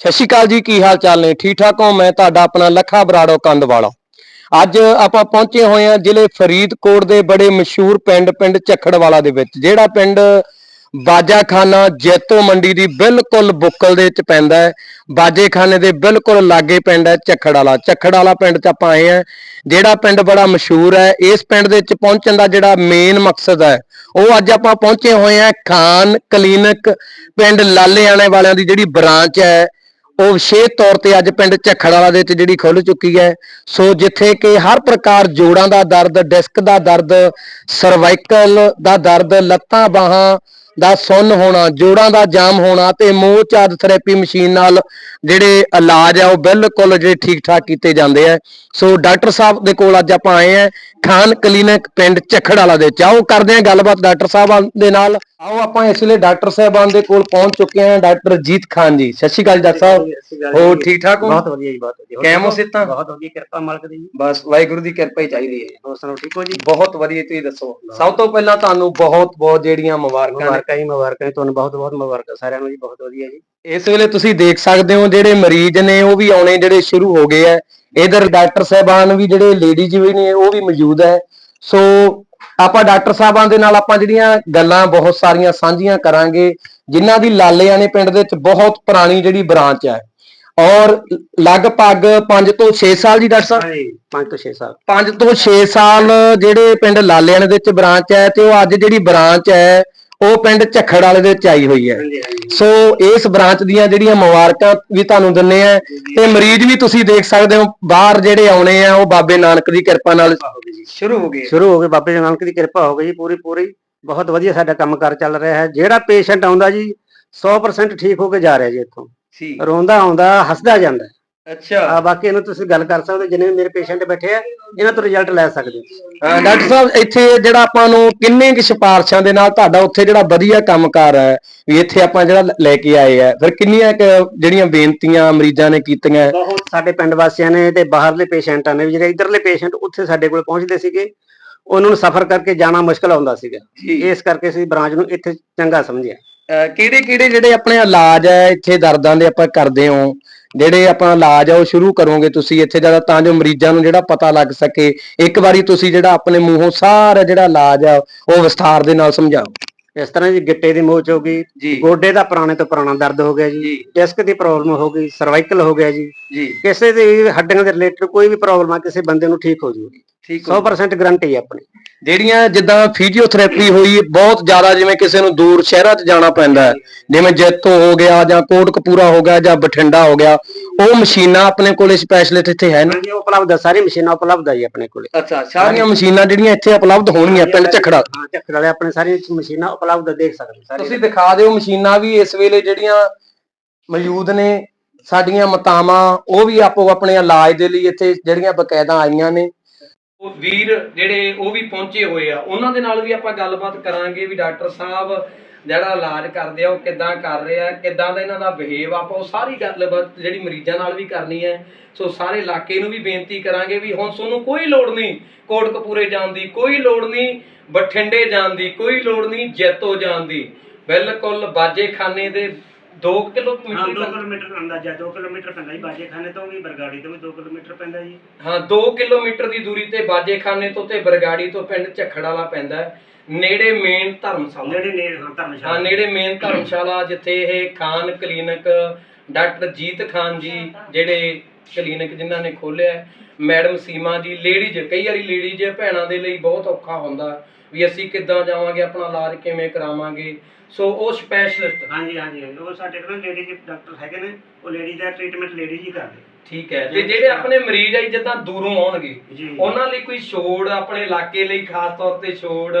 ਸਤਿ ਸ਼੍ਰੀ ਅਕਾਲ ਜੀ, ਕੀ ਹਾਲ ਚਾਲ ਨੇ? ਠੀਕ ਠਾਕ ਹੋ? ਮੈਂ ਤੁਹਾਡਾ ਆਪਣਾ ਲੱਖਾ ਬਰਾੜੋ ਕੰਦਵਾਲਾ ਅੱਜ ਆਪਾਂ ਪਹੁੰਚੇ ਹੋਏ ਹਾਂ ਜ਼ਿਲ੍ਹੇ ਫਰੀਦਕੋਟ ਦੇ ਬੜੇ ਮਸ਼ਹੂਰ ਪਿੰਡ ਪਿੰਡ ਝੱਖੜਵਾਲਾ ਦੇ ਵਿੱਚ, ਜਿਹੜਾ ਪਿੰਡ ਬਾਜਾਖਾਨਾ ਜੈਤੋ ਮੰਡੀ ਦੀ ਬਿਲਕੁਲ ਬੁੱਕਲ ਦੇ ਵਿੱਚ ਪੈਂਦਾ ਹੈ। ਬਾਜੇਖਾਨੇ ਦੇ ਬਿਲਕੁਲ ਲਾਗੇ ਪਿੰਡ ਹੈ ਝੱਖੜਵਾਲਾ ਝੱਖੜਵਾਲਾ ਪਿੰਡ 'ਚ ਆਪਾਂ ਆਏ ਹਾਂ। ਜਿਹੜਾ ਪਿੰਡ ਬੜਾ ਮਸ਼ਹੂਰ ਹੈ, ਇਸ ਪਿੰਡ ਦੇ ਵਿੱਚ ਪਹੁੰਚਣ ਦਾ ਜਿਹੜਾ ਮੇਨ ਮਕਸਦ ਹੈ, ਉਹ ਅੱਜ ਆਪਾਂ ਪਹੁੰਚੇ ਹੋਏ ਹਾਂ ਖਾਨ ਕਲੀਨਿਕ ਪਿੰਡ ਲਾਲੇਆਣੇ ਵਾਲਿਆਂ ਦੀ ਜਿਹੜੀ ਬ੍ਰਾਂਚ ਹੈ। ਉਹ ਵਿਸ਼ੇਸ਼ ਤੌਰ ਤੇ ਅੱਜ ਪਿੰਡ ਝੱਖੜਵਾਲਾ ਦੇ ਵਿੱਚ ਜਿਹੜੀ ਖੁੱਲ ਚੁੱਕੀ ਹੈ। ਸੋ ਜਿੱਥੇ ਕਿ ਹਰ ਪ੍ਰਕਾਰ ਜੋੜਾਂ ਦਾ ਦਰਦ, ਡਿਸਕ ਦਾ ਦਰਦ, ਸਰਵਾਈਕਲ ਦਾ ਦਰਦ, ਲੱਤਾਂ ਬਾਹਾਂ ਦਾ ਸੁੰਨ ਹੋਣਾ ਜੋੜਾਂ ਦਾ ਜਾਮ ਹੋਣਾ ਤੇ ਮੋਚ ਆਦ ਥੈਰੇਪੀ ਮਸ਼ੀਨ ਨਾਲ ਜਿਹੜੇ ਇਲਾਜ ਆ ਉਹ ਬਿਲਕੁਲ ਜਿਹੜੇ ਠੀਕ ਠਾਕ ਕੀਤੇ ਜਾਂਦੇ ਆ। ਸੋ ਡਾਕਟਰ ਸਾਹਿਬ ਦੇ ਕੋਲ ਅੱਜ ਆਪਾਂ ਆਏ ਆ ਖਾਨ ਕਲੀਨਿਕ ਪਿੰਡ ਝੱਖੜਵਾਲਾ ਦੇ ਆਓ ਕਰਦੇ ਆ ਗੱਲਬਾਤ ਡਾਕਟਰ ਸਾਹਿਬਾਂ ਦੇ ਨਾਲ। ਆਓ ਆਪਾਂ ਇਸ ਵੇਲੇ ਡਾਕਟਰ ਸਾਹਿਬਾਨ ਦੇ ਕੋਲ ਪਹੁੰਚ ਚੁੱਕੇ ਹਾਂ ਡਾਕਟਰ ਜੀਤ ਖਾਨ ਜੀ। ਸਤਿ ਸ਼੍ਰੀ ਅਕਾਲ ਜੀ ਡਾਕਟਰ ਸਾਹਿਬ। ਹੋਰ ਠੀਕ ਠਾਕ ਹੋ? ਬਹੁਤ ਵਧੀਆ ਜੀ ਬਹੁਤ ਵਧੀਆ। ਕੈਮ ਹੋ ਸਿੱਧਾ? ਬਹੁਤ ਵਧੀਆ ਕਿਰਪਾ ਮਾਲਕ ਦੀ। ਜੀ ਬਸ ਵਾਹਿਗੁਰੂ ਦੀ ਕਿਰਪਾ ਹੀ ਚਾਹੀਦੀ ਹੈ। ਹੋਰ ਸੁਣਾਓ ਠੀਕ ਹੋ ਜੀ? ਬਹੁਤ ਵਧੀਆ ਤੁਸੀਂ ਦੱਸੋ। ਸਭ ਤੋਂ ਪਹਿਲਾਂ ਤੁਹਾਨੂੰ ਬਹੁਤ ਬਹੁਤ ਜਿਹੜੀਆਂ ਮੁਬਾਰਕਾਂ ਮੁਬਾਰਕਾਂ ਜੀ ਮੁਬਾਰਕਾਂ ਜੀ ਤੁਹਾਨੂੰ ਬਹੁਤ ਬਹੁਤ ਮੁਬਾਰਕਾਂ ਸਾਰਿਆਂ ਨੂੰ ਜੀ ਬਹੁਤ ਵਧੀਆ ਜੀ। ਇਸ ਵੇਲੇ ਤੁਸੀਂ ਦੇਖ ਸਕਦੇ ਹੋ ਜਿਹੜੇ ਮਰੀਜ਼ ਨੇ ਉਹ ਵੀ ਆਉਣੇ ਜਿਹੜੇ ਸ਼ੁਰੂ ਹੋ ਗਏ ਆ ਇਧਰ ਡਾਕਟਰ ਸਾਹਿਬਾਨ ਵੀ ਜਿਹੜੇ ਲੇਡੀਜ਼ ਵੀ ਨੇ ਉਹ ਵੀ ਮੌਜੂਦ ਹੈ। ਸੋ ਆਪਾਂ ਡਾਕਟਰ ਸਾਹਿਬਾਨ ਦੇ ਨਾਲ ਆਪਾਂ ਜਿਹੜੀਆਂ ਗੱਲਾਂ ਬਹੁਤ ਸਾਰੀਆਂ ਸਾਂਝੀਆਂ ਕਰਾਂਗੇ ਜਿਨ੍ਹਾਂ ਦੀ ਲਾਲੇਆਣੇ ਪਿੰਡ ਦੇ ਵਿੱਚ ਬਹੁਤ ਪੁਰਾਣੀ ਜਿਹੜੀ ਬ੍ਰਾਂਚ ਹੈ। ਔਰ ਲਗਭਗ 5 ਤੋਂ 6 ਸਾਲ ਜੀ ਡਾਕਟਰ ਸਾਹਿਬ? ਹਾਂਜੀ 5 ਤੋਂ 6 ਸਾਲ। 5 ਤੋਂ 6 ਸਾਲ ਜਿਹੜੇ ਪਿੰਡ ਲਾਲੇਆਣੇ ਦੇ ਵਿੱਚ ਬ੍ਰਾਂਚ ਹੈ ਤੇ ਉਹ ਅੱਜ ਜਿਹੜੀ ਬ੍ਰਾਂਚ ਹੈ ਉਹ ਪਿੰਡ ਝੱਖੜ ਵਾਲੇ ਦੇ ਵਿੱਚ ਆਈ ਹੋਈ ਹੈ। ਸੋ ਇਸ ਬ੍ਰਾਂਚ ਦੀਆਂ ਜਿਹੜੀਆਂ ਮੁਬਾਰਕਾਂ ਵੀ ਤੁਹਾਨੂੰ ਦਿੰਨੇ ਆ ਤੇ ਮਰੀਜ਼ ਵੀ ਤੁਸੀਂ ਦੇਖ ਸਕਦੇ ਹੋ ਬਾਹਰ ਜਿਹੜੇ ਆਉਣੇ ਆ ਉਹ ਬਾਬੇ ਨਾਨਕ ਦੀ ਕਿਰਪਾ ਨਾਲ ਸ਼ੁਰੂ ਹੋ ਗਏ ਸ਼ੁਰੂ ਹੋ ਗਏ ਬਾਬੇ ਨਾਨਕ ਦੀ ਕਿਰਪਾ ਹੋ ਗਈ ਜੀ ਪੂਰੀ ਪੂਰੀ। ਬਹੁਤ ਵਧੀਆ ਸਾਡਾ ਕੰਮਕਾਰ ਚੱਲ ਰਿਹਾ ਹੈ। ਜਿਹੜਾ ਪੇਸ਼ੈਂਟ ਆਉਂਦਾ ਜੀ 100% ਠੀਕ ਹੋ ਕੇ ਜਾ ਰਿਹਾ ਜੀ ਇੱਥੋਂ। ਰੋਂਦਾ ਆਉਂਦਾ ਹੱਸਦਾ ਜਾਂਦਾ। ਅੱਛਾ। ਆ ਬਾਕੀ ਇਹਨੂੰ ਤੁਸੀਂ ਗੱਲ ਕਰ ਸਕਦੇ ਹੋ ਜਿੰਨੇ ਵੀ ਮੇਰੇ ਪੇਸ਼ੈਂਟ ਬੈਠੇ ਆ ਇਹਨਾਂ ਤੋਂ ਰਿਜ਼ਲਟ ਲੈ ਸਕਦੇ ਹੋ। ਅਹ ਡਾਕਟਰ ਸਾਹਿਬ ਇੱਥੇ ਜਿਹੜਾ ਆਪਾਂ ਨੂੰ ਕਿੰਨੇ ਕੁ ਸਿਫਾਰਸ਼ਾਂ ਦੇ ਨਾਲ ਤੁਹਾਡਾ ਉੱਥੇ ਜਿਹੜਾ ਵਧੀਆ ਕੰਮਕਾਰ ਹੈ ਵੀ ਇੱਥੇ ਆਪਾਂ ਜਿਹੜਾ ਲ- ਲੈ ਕੇ ਆਏ ਆ ਫਿਰ ਕਿੰਨੀਆਂ ਕੁ ਜਿਹੜੀਆਂ ਬੇਨਤੀਆਂ ਮਰੀਜ਼ਾਂ ਨੇ ਕੀਤੀਆਂ? ਬਹੁਤ ਸਾਡੇ ਪਿੰਡ ਵਾਸੀਆਂ ਨੇ ਤੇ ਬਾਹਰਲੇ ਪੇਸ਼ੈਂਟਾਂ ਨੇ ਵੀ ਜਿਹੜੇ ਇਧਰਲੇ ਪੇਸ਼ੈਂਟ ਉੱਥੇ ਸਾਡੇ ਕੋਲ ਪਹੁੰਚਦੇ ਸੀਗੇ ਉਹਨਾਂ ਨੂੰ ਸਫ਼ਰ ਕਰਕੇ ਜਾਣਾ ਮੁਸ਼ਕਲ ਆਉਂਦਾ ਸੀਗਾ। ਇਸ ਕਰਕੇ ਅਸੀਂ ਬ੍ਰਾਂਚ ਨੂੰ ਇੱਥੇ ਚੰਗਾ ਸਮਝਿਆ। ਕਿਹੜੇ ਕਿਹੜੇ ਜਿਹੜੇ ਆਪਣੇ ਇਲਾਜ ਹੈ ਇੱਥੇ ਦਰਦਾਂ ਦੇ ਆਪਾਂ ਕਰਦੇ ਹੋ। ਜਿਹੜੇ ਆਪਣਾ ਇਲਾਜ ਆ ਉਹ ਸ਼ੁਰੂ ਕਰੋਗੇ ਤੁਸੀਂ ਇੱਥੇ ਜ਼ਿਆਦਾ ਤਾਂ ਜੋ ਮਰੀਜ਼ਾਂ ਨੂੰ ਜਿਹੜਾ ਪਤਾ ਲੱਗ ਸਕੇ। ਇੱਕ ਵਾਰੀ ਤੁਸੀਂ ਜਿਹੜਾ ਆਪਣੇ ਮੂੰਹੋਂ ਸਾਰਾ ਜਿਹੜਾ ਇਲਾਜ ਆ ਉਹ ਵਿਸਥਾਰ ਦੇ ਨਾਲ ਸਮਝਾਓ। ਇਸ ਤਰ੍ਹਾਂ ਜੀ ਗਿੱਟੇ ਦੀ ਮੋਚ ਹੋ ਗਈ ਜੀ। ਗੋਡੇ ਦਾ ਪੁਰਾਣੇ ਤੋਂ ਪੁਰਾਣਾ ਦਰਦ ਹੋ ਗਿਆ ਜੀ। ਡਿਸਕ ਦੀ ਪ੍ਰੋਬਲਮ ਹੋ ਗਈ ਸਰਵਾਈਕਲ ਹੋ ਗਿਆ ਜੀ। ਕਿਸੇ ਦੇ ਹੱਡੀਆਂ ਦੇ ਰਿਲੇਟਡ ਕੋਈ ਵੀ ਪ੍ਰੋਬਲਮ ਆ ਕਿਸੇ ਬੰਦੇ ਨੂੰ ਠੀਕ ਹੋ ਜੂਗੀ। ਠੀਕ 100% ਗਰੰਟੀ ਹੈ ਆਪਣੀ। ਜਿਹੜੀਆਂ ਜਿੱਦਾਂ ਫਿਜ਼ੀਓਥੈਰੇਪੀ ਹੋਈ ਬਹੁਤ ਜ਼ਿਆਦਾ ਜਿਵੇਂ ਕਿਸੇ ਨੂੰ ਦੂਰ ਸ਼ਹਿਰਾਂ 'ਚ ਜਾਣਾ ਪੈਂਦਾ ਹੈ। ਜਿਵੇਂ ਜੈਤੋ ਹੋ ਗਿਆ ਜਾਂ ਕੋਟਕਪੂਰਾ ਹੋ ਗਿਆ ਜਾਂ ਬਠਿੰਡਾ ਹੋ ਗਿਆ ਉਹ ਮਸ਼ੀਨਾਂ ਆਪਣੇ ਕੋਲੇ ਸਪੈਸ਼ਲਿਸਟ ਇੱਥੇ ਹੈ ਨਾ ਹਾਂਜੀ ਉਹ ਉਪਲਬਧ ਆ ਸਾਰੀ ਮਸ਼ੀਨਾਂ ਉਪਲਬਧ ਆ ਜੀ ਆਪਣੇ ਕੋਲੇ। ਅੱਛਾ ਸਾਰੀਆਂ ਮਸ਼ੀਨਾਂ ਜਿਹੜੀਆਂ ਇੱਥੇ ਉਪਲਬਧ ਹੋਣਗੀਆਂ ਪਿੰਡ ਝਖੜਾ ਹਾਂ ਚੱਕਰ ਵਾਲੇ ਆਪਣੇ ਸਾਰੀਆਂ ਮਸ਼ੀਨਾਂ ਉਪਲਬਧ ਦੇਖ ਸਕਦੇ ਸਾਰੇ ਤੁਸੀਂ ਦਿਖਾ ਦਿਓ ਮਸ਼ੀਨਾਂ ਵੀ ਇਸ ਵੇਲੇ ਜਿਹੜੀਆਂ ਮੌਜੂਦ ਨੇ ਸਾਡੀਆਂ ਮਤਾਵਾਂ ਉਹ ਵੀ ਆਪੋ ਆਪਣੇ ਇਲਾਜ ਦੇ ਲਈ ਇੱਥੇ ਜਿਹੜੀਆਂ ਬਕਾਇਦਾ ਆਈਆਂ ਨੇ। ਉਹ ਵੀਰ ਜਿਹੜੇ ਉਹ ਵੀ ਪਹੁੰਚੇ ਹੋਏ ਆ, ਉਹਨਾਂ ਦੇ ਨਾਲ ਵੀ ਆਪਾਂ ਗੱਲਬਾਤ ਕਰਾਂਗੇ ਵੀ ਡਾਕਟਰ ਸਾਹਿਬ ਜਿਹੜਾ ਇਲਾਜ ਕਰਦੇ ਆ, ਉਹ ਕਿੱਦਾਂ ਕਰ ਰਹੇ ਆ ਕਿੱਦਾਂ ਦਾ ਇਹਨਾਂ ਦਾ ਬਿਹੇਵ ਆਪਾਂ ਉਹ ਸਾਰੀ ਗੱਲਬਾਤ ਜਿਹੜੀ ਮਰੀਜ਼ਾਂ ਨਾਲ ਵੀ ਕਰਨੀ ਹੈ। ਸੋ ਸਾਰੇ ਇਲਾਕੇ ਨੂੰ ਵੀ ਬੇਨਤੀ ਕਰਾਂਗੇ ਵੀ ਹੁਣ ਤੁਹਾਨੂੰ ਕੋਈ ਲੋੜ ਨਹੀਂ ਕੋਟਕਪੂਰੇ ਜਾਣ ਦੀ, ਕੋਈ ਲੋੜ ਨਹੀਂ ਬਠਿੰਡੇ ਜਾਣ ਦੀ, ਕੋਈ ਲੋੜ ਨਹੀਂ ਜੈਤੋ ਜਾਣ ਦੀ। ਬਿਲਕੁਲ ਬਾਜੇਖਾਨੇ ਦੇ 2 ਹਾਂ 2 ਕਿਲੋਮੀਟਰ ਕਿਲੋਮੀਟਰ ਅੰਦਾਜ਼ਾ 2 ਕਿਲੋਮੀਟਰ ਪੈਂਦਾ ਜੀ ਬਾਜੇਖਾਨੇ ਤੋਂ ਵੀ ਬਰਗਾੜੀ ਤੋਂ ਵੀ 2 ਕਿਲੋਮੀਟਰ ਪੈਂਦਾ ਜੀ। ਹਾਂ 2 ਕਿਲੋਮੀਟਰ ਦੀ ਦੂਰੀ ਤੇ ਬਾਜੇਖਾਨੇ ਤੋਂ ਤੇ ਬਰਗਾੜੀ ਤੋਂ ਪਿੰਡ ਝੱਖੜ ਵਾਲਾ ਪੈਂਦਾ ਹੈ। ਨੇੜੇ ਮੇਨ ਧਰਮਸ਼ਾਲਾ। ਨੇੜੇ ਹਾਂ ਧਰਮਸ਼ਾਲਾ। ਹਾਂ ਨੇੜੇ ਮੇਨ ਧਰਮਸ਼ਾਲਾ ਜਿੱਥੇ ਇਹ ਖਾਨ ਕਲੀਨਿਕ ਡਾਕਟਰ ਜੀਤ ਖਾਨ ਜੀ ਜਿਹੜੇ ਕਲੀਨਿਕ ਜਿਨ੍ਹਾਂ ਨੇ ਖੋਲਿਆ ਮੈਡਮ ਸੀਮਾ ਜੀ ਲੇਡੀਜ਼ ਕਈ ਵਾਰੀ ਲੇਡੀਜ਼ ਭੈਣਾਂ ਦੇ ਲਈ ਬਹੁਤ ਔਖਾ ਹੁੰਦਾ। ਵੀ ਅਸੀਂ ਕਿੱਦਾਂ ਜਾਵਾਂਗੇ ਆਪਣਾ ਇਲਾਜ ਕਿਵੇਂ ਕਰਾਵਾਂਗੇ? ਸੋ ਉਹ ਸਪੈਸ਼ਲਿਸਟ ਹਾਂਜੀ ਹਾਂਜੀ ਹਾਂਜੀ। ਉਹ ਸਾਡੇ ਕੋਲ ਲੇਡੀ ਡਾਕਟਰ ਹੈਗੇ ਨੇ ਉਹ ਲੇਡੀ ਦਾ ਟ੍ਰੀਟਮੈਂਟ ਲੇਡੀ ਜੀ ਕਰਦੇ। ਠੀਕ ਹੈ ਤੇ ਜਿਹੜੇ ਆਪਣੇ ਮਰੀਜ਼ ਆ ਜੀ ਜਿੱਦਾਂ ਦੂਰੋਂ ਆਉਣਗੇ ਜੀ। ਉਹਨਾਂ ਲਈ ਕੋਈ ਛੋੜ ਆਪਣੇ ਇਲਾਕੇ ਲਈ ਖਾਸ ਤੌਰ ਤੇ ਛੋੜ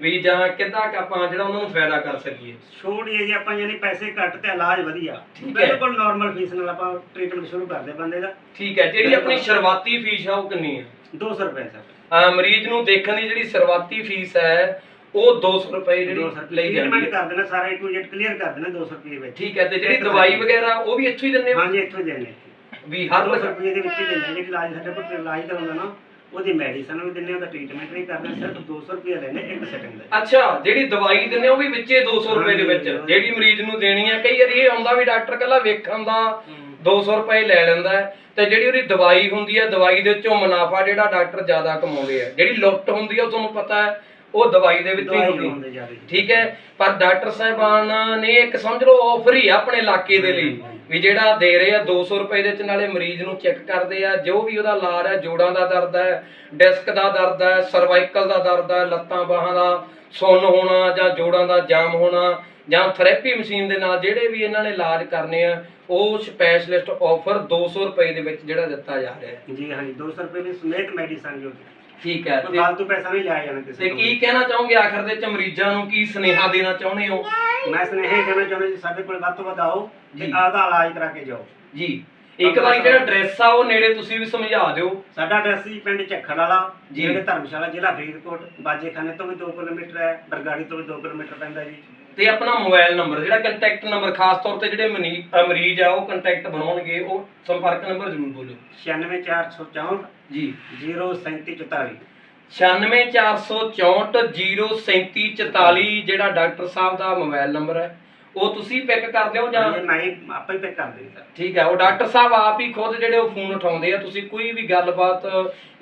ਵੀ ਜਾਂ ਕਿੱਦਾਂ ਕੁ ਆਪਾਂ ਜਿਹੜਾ ਉਹਨਾਂ ਨੂੰ ਫਾਇਦਾ ਕਰ ਸਕੀਏ? ਛੋੜ ਹੀ ਹੈ ਜੀ ਆਪਾਂ ਯਾਨੀ ਪੈਸੇ ਘੱਟ ਤੇ ਇਲਾਜ ਵਧੀਆ। ਠੀਕ ਹੈ। ਬਿਲਕੁਲ ਨਾਰਮਲ ਫੀਸ ਨਾਲ ਆਪਾਂ ਟ੍ਰੀਟਮੈਂਟ ਸ਼ੁਰੂ ਕਰਦੇ ਬੰਦੇ ਦਾ। ਠੀਕ ਹੈ ਜਿਹੜੀ ਆਪਣੀ ਸ਼ੁਰੂਆਤੀ ਫੀਸ ਆ ਉਹ ਕਿੰਨੀ ਹੈ 200 ਰੁਪਏ ਸਰ। ਅਹ ਮਰੀਜ਼ ਨੂੰ ਦੇਖਣ ਦੀ ਜਿਹੜੀ ਸ਼ੁਰੂਆਤੀ ਫੀਸ ਹੈ ਉਹ 200 ਰੁਪਏ 200 ਜਿਹੜੀ ਲਈ ਜਾਂਦੀ ਟ੍ਰੀਟਮੈਂਟ ਹੈ ਕਰ ਦੇਣਾ ਸਾਰਾ ਇੱਕ ਜੈਟ ਕਲੀਅਰ ਕਰ ਦੇਣਾ 200 ਰੁਪਏ ਵਿੱਚ। ਠੀਕ ਹੈ ਤੇ ਜਿਹੜੀ ਦਵਾਈ ਵਗੈਰਾ ਉਹ ਵੀ ਇੱਥੋਂ ਹੀ ਦਿੰਦੇ ਹੋ? ਹਾਂਜੀ ਇੱਥੋਂ ਹੀ ਦੇਣੇ ਵੀ ਹਰ 200 ਰੁਪਏ ਦੇ ਵਿੱਚ ਹੀ ਦੇਣੇ ਜਿਹੜੀ ਇਲਾਜ ਸਾਡੇ ਕੋਲ ਇਲਾਜ ਦਾ ਹੁੰਦਾ ਨਾ ਉਹਦੀ ਮੈਡੀਸਨ ਵੀ ਦਿੰਦੇ ਉਹਦਾ ਟ੍ਰੀਟਮੈਂਟ ਵੀ ਕਰਦੇ ਸਿਰਫ 200 ਰੁਪਏ ਲੈਣੇ ਇੱਕ ਸੈਟਿੰਗ ਦਾ। ਅੱਛਾ ਜਿਹੜੀ ਦਵਾਈ ਦਿੰਦੇ ਉਹ ਵੀ ਵਿੱਚੇ 200 ਰੁਪਏ ਦੇ ਵਿੱਚ। ਹਾਂਜੀ। ਜਿਹੜੀ ਮਰੀਜ਼ ਨੂੰ ਦੇਣੀ ਹੈ ਕਈ ਵਾਰੀ ਇਹ ਆਉਂਦਾ ਵੀ ਡਾਕਟਰ ਕੱਲਾ ਵੇਖਣ ਦਾ 200 ਰੁਪਏ ਲੈ ਲੈਂਦਾ ਹੈ ਤੇ ਜਿਹੜੀ ਉਹਦੀ ਦਵਾਈ ਹੁੰਦੀ ਹੈ ਦਵਾਈ ਦੇ ਵਿੱਚੋਂ ਮੁਨਾਫਾ ਜਿਹੜਾ ਡਾਕਟਰ ਜ਼ਿਆਦਾ ਕਮਾਉਂਦੇ ਆ। ਜਿਹੜੀ ਲੁੱਟ ਹੁੰਦੀ ਹੈ ਉਹ ਤੁਹਾਨੂੰ ਪਤਾ ਹੈ ਉਹ ਦਵਾਈ ਦੇ ਵਿੱਚ ਹੀ ਦਵਾਈ ਹੁੰਦੀ ਹੁੰਦੇ ਜ਼ਿਆਦਾ ਜੀ। ਠੀਕ ਹੈ ਪਰ ਡਾਕਟਰ ਸਾਹਿਬਾਨ ਨੇ ਇੱਕ ਸਮਝ ਲਓ ਆਫਰ ਹੀ ਆ ਆਪਣੇ ਇਲਾਕੇ ਦੇ ਲਈ ਵੀ ਜਿਹੜਾ ਦੇ ਰਹੇ ਆ 200 ਰੁਪਏ ਦੇ ਚ ਨਾਲੇ ਮਰੀਜ਼ ਨੂੰ ਚੈੱਕ ਕਰਦੇ ਆ ਜੋ ਵੀ ਉਹਦਾ ਇਲਾਜ ਹੈ ਜੋੜਾਂ ਦਾ ਦਰਦ ਹੈ ਡਿਸਕ ਦਾ ਦਰਦ ਹੈ ਸਰਵਾਈਕਲ ਦਾ ਦਰਦ ਹੈ ਲੱਤਾਂ ਬਾਹਾਂ ਦਾ ਸੁੰਨ ਹੋਣਾ ਜਾਂ ਜੋੜਾਂ ਦਾ ਜਾਮ ਹੋਣਾ ਜਾਂ ਥੈਰੇਪੀ ਮਸ਼ੀਨ ਦੇ ਨਾਲ ਜਿਹੜੇ ਵੀ ਇਹਨਾਂ ਨੇ ਇਲਾਜ ਕਰਨੇ ਆ ਉਹ ਸਪੈਸ਼ਲਿਸਟ ਆਫਰ 200 ਰੁਪਏ ਦੇ ਵਿੱਚ ਜਿਹੜਾ ਦਿੱਤਾ ਜਾ ਰਿਹਾ ਹੈ। ਜੀ ਹਾਂਜੀ 200 ਰੁਪਏ ਦੀ ਸਮੇਤ ਮੈਡੀਸਨ ਜੋ ਠੀਕ ਹੈ ਕੋਈ ਤੇ- ਫालतू ਪੈਸਾ ਨਹੀਂ ਲਿਆ ਜਾਣਾ ਕਿਸੇ ਤੇ ਤੋਂ ਕੀ ਕਹਿਣਾ ਚਾਹੋਗੇ ਆਖਰ ਦੇ ਚ ਮਰੀਜ਼ਾਂ ਨੂੰ? ਕੀ ਸੁਨੇਹਾ ਦੇਣਾ ਚਾਹੁੰਦੇ ਹੋ? ਮੈਂ ਸੁਨੇਹਾ ਕਹਿਣਾ ਚਾਹੁੰਦਾ ਜੀ ਸਾਡੇ ਕੋਲ ਵੱਧ ਤੋਂ ਵੱਧ ਆਓ ਤੇ ਜੀ। ਆਪਦਾ ਇਲਾਜ ਕਰਾ ਕੇ ਜਾਓ। ਜੀ। ਇੱਕ ਵਾਰੀ ਜਿਹੜਾ ਐਡਰੈਸ ਆ ਉਹ ਨੇੜੇ ਤੁਸੀਂ ਵੀ ਸਮਝਾ ਦਿਓ। ਸਾਡਾ ਐਡਰੈਸ ਜੀ ਪਿੰਡ ਝੱਖੜ ਵਾਲਾ ਜੀ। ਜਿਹੜੇ ਧਰਮਸ਼ਾਲਾ ਜ਼ਿਲ੍ਹਾ ਫਰੀਦਕੋਟ ਬਾਜੇਖਾਨੇ ਤੋਂ ਵੀ 2 ਕਿਲੋਮੀਟਰ ਹੈ ਬਰਗਾੜੀ ਤੋਂ ਵੀ 2 ਕਿਲੋਮੀਟਰ ਪੈਂਦਾ ਜੀ। ਤੇ ਆਪਣਾ ਮੋਬਾਈਲ ਨੰਬਰ ਜਿਹੜਾ ਕੰਟੈਕਟ ਨੰਬਰ ਖਾਸ ਤੌਰ ਤੇ ਜਿਹੜੇ ਮਨੀ- ਅ, ਮਰੀਜ਼ ਆ ਉਹ ਕੰਟੈਕਟ ਬਣਾਉਣਗੇ ਉਹ ਸੰਪਰਕ ਨੰਬਰ ਜ਼ਰੂਰ ਬੋਲੋ 96464 ਜੀ 03744 9644403744 ਜਿਹੜਾ ਡਾਕਟਰ ਸਾਹਿਬ ਦਾ ਮੋਬਾਈਲ ਨੰਬਰ ਹੈ। ਉਹ ਤੁਸੀਂ ਪਿਕ ਕਰਦੇ ਹੋ ਜਾਂ ਇਹ ਮੈਂ ਹੀ ਆਪੇ ਪਿਕ ਕਰ ਦੇਣੀ ਸਰ। ਠੀਕ ਹੈ ਉਹ ਡਾਕਟਰ ਸਾਹਿਬ ਆਪ ਹੀ ਖੁਦ ਜਿਹੜੇ ਉਹ ਫੋਨ ਉਠਾਉਂਦੇ ਆ ਤੁਸੀਂ ਕੋਈ ਵੀ ਗੱਲਬਾਤ